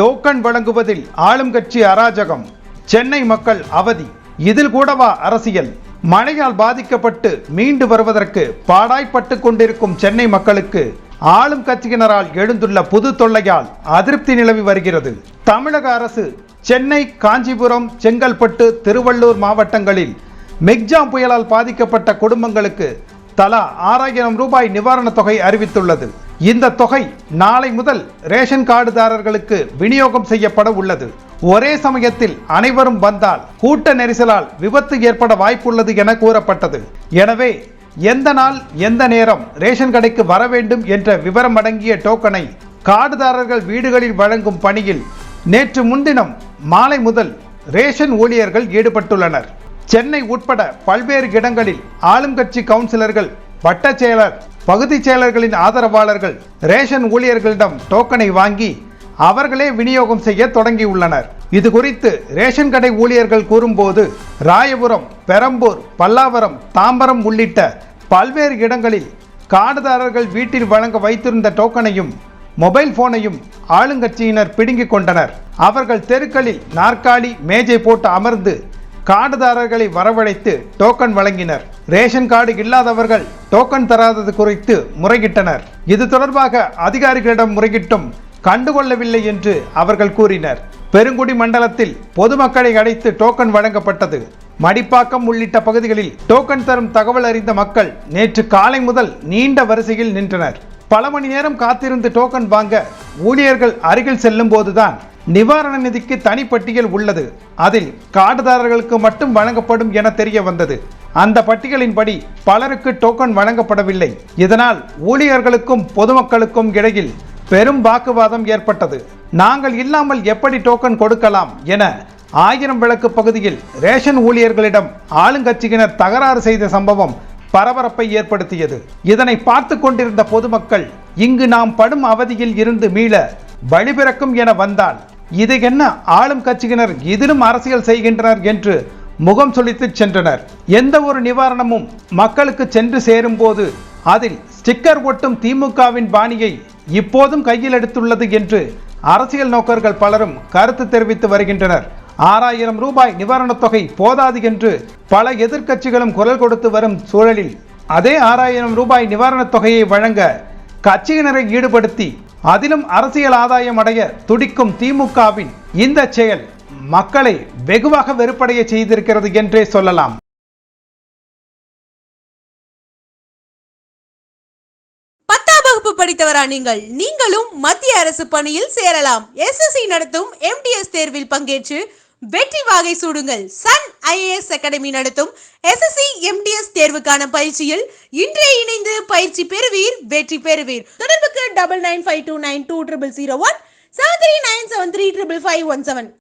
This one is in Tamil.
டோக்கன் வழங்குவதில் ஆளும் கட்சி அராஜகம். சென்னை மக்கள் அவதி. இதில் கூடவா அரசியல்? மழையால் பாதிக்கப்பட்டு மீண்டு வருவதற்கு பாடாய்ப்பட்டு கொண்டிருக்கும் சென்னை மக்களுக்கு ஆளும் கட்சியினரால் எழுந்துள்ள புது தொல்லையால் அதிருப்தி நிலவி வருகிறது. தமிழக அரசு சென்னை காஞ்சிபுரம் செங்கல்பட்டு திருவள்ளூர் மாவட்டங்களில் மெக்ஜாம் புயலால் பாதிக்கப்பட்ட குடும்பங்களுக்கு தலா ஆறாயிரம் ரூபாய் நிவாரணத் தொகை அறிவித்துள்ளது. இந்த தொகை நாளை முதல் ரேஷன் கார்டுதாரர்களுக்கு விநியோகம் செய்யப்பட உள்ளது. ஒரே சமயத்தில் அனைவரும் வந்தால் கூட்ட நெரிசலால் விபத்து ஏற்பட வாய்ப்புள்ளது என கூறப்பட்டது. எனவே எந்த நாள் எந்த நேரம் ரேஷன் கடைக்கு வர வேண்டும் என்ற விவரம் அடங்கிய டோக்கனை கார்டுதாரர்கள் வீடுகளில் வழங்கும் பணியில் நேற்று முன்தினம் மாலை முதல் ரேஷன் ஊழியர்கள் ஈடுபட்டுள்ளனர். சென்னை உட்பட பல்வேறு இடங்களில் ஆளுங்கட்சி கவுன்சிலர்கள் வட்டச் செயலர் பகுதிச் செயலர்களின் ஆதரவாளர்கள் ரேஷன் ஊழியர்களிடம் டோக்கனை வாங்கி அவர்களே விநியோகம் செய்ய தொடங்கியுள்ளனர். இது குறித்து ரேஷன் கடை ஊழியர்கள் கூறும்போது ராயபுரம் பெரம்பூர் பல்லாவரம் தாம்பரம் உள்ளிட்ட பல்வேறு இடங்களில் காடுதாரர்கள் வீட்டில் வழங்க வைத்திருந்த டோக்கனையும் மொபைல் போனையும் ஆளுங்கட்சியினர் பிடுங்கிக் கொண்டனர். அவர்கள் தெருக்களில் நாற்காலி மேஜை போட்டு அமர்ந்து கார்டுதாரர்களை வரவழைத்து டோக்கன் வழங்கினர். ரேஷன் கார்டு இல்லாதவர்கள் டோக்கன் தராதது குறித்து முறையிட்டனர். இது தொடர்பாக அதிகாரிகளிடம் முறையிட்டும் கண்டுகொள்ளவில்லை என்று அவர்கள் கூறினர். பெருங்குடி மண்டலத்தில் பொதுமக்களை அழைத்து டோக்கன் வழங்கப்பட்டது. மடிப்பாக்கம் உள்ளிட்ட பகுதிகளில் டோக்கன் தரும் தகவல் அறிந்த மக்கள் நேற்று காலை முதல் நீண்ட வரிசையில் நின்றனர். பல மணி நேரம் காத்திருந்து டோக்கன் வாங்க ஊழியர்கள் அருகில் செல்லும் போதுதான் நிவாரண நிதிக்கு தனிப்பட்டியல் உள்ளது. அதில் கார்டுதாரர்களுக்கு மட்டும் வழங்கப்படும் என தெரிய வந்தது. அந்த பட்டியலின்படி பலருக்கு டோக்கன் வழங்கப்படவில்லை. இதனால் ஊழியர்களுக்கும் பொதுமக்களுக்கும் இடையில் பெரும் வாக்குவாதம் ஏற்பட்டது. நாங்கள் இல்லாமல் எப்படி டோக்கன் கொடுக்கலாம் என ஆயிரம் விளக்கு பகுதியில் ரேஷன் ஊழியர்களிடம் ஆளுங்கட்சியினர் தகராறு செய்த சம்பவம் பரபரப்பை ஏற்படுத்தியது. இதனை பார்த்து கொண்டிருந்த பொதுமக்கள் இங்கு நாம் படும் அவதியில் இருந்து மீள வழிபிறக்கும் என வந்தால் இது என்ன ஆளும் கட்சியினர் இதிலும் அரசியல் செய்கின்றனர் என்று முகம் சொல்லித்து சென்றனர். எந்த ஒரு நிவாரணமும் மக்களுக்கு சென்று சேரும் போது அதில் ஸ்டிக்கர் ஒட்டும் திமுகவின் பாணியை இப்போதும் கையில் எடுத்துள்ளது என்று அரசியல் நோக்கர்கள் பலரும் கருத்து தெரிவித்து வருகின்றனர். ஆறாயிரம் ரூபாய் நிவாரணத் தொகை போதாது என்று பல எதிர்க்கட்சிகளும் குரல் கொடுத்து வரும் சூழலில் அதே ஆறாயிரம் ரூபாய் நிவாரணத் தொகையை வழங்க கட்சியினரை ஈடுபடுத்தி அதிலும் அரசியல் ஆதாயம் அடைய துடிக்கும் திமுகவின் இந்த செயல் மக்களை வெகுவாக வெறுப்படைய செய்திருக்கிறது என்றே சொல்லலாம். பத்தாம் வகுப்பு படித்தவரா நீங்கள்? நீங்களும் மத்திய அரசு பணியில் சேரலாம். எஸ்எஸ்சி நடத்தும் எம்டிஎஸ் தேர்வில் பங்கேற்று வெற்றி வாகை சூடுங்கள். சன் ஐஏஎஸ் அகாடமி நடத்தும் எஸ்எஸ்சி எம்டிஎஸ் தேர்வுக்கான பயிற்சியில் இன்றே இணைந்து பயிற்சி பெறுவீர் வெற்றி பெறுவீர். at double nine five two nine two triple zero one seven three nine seven three triple five one seven.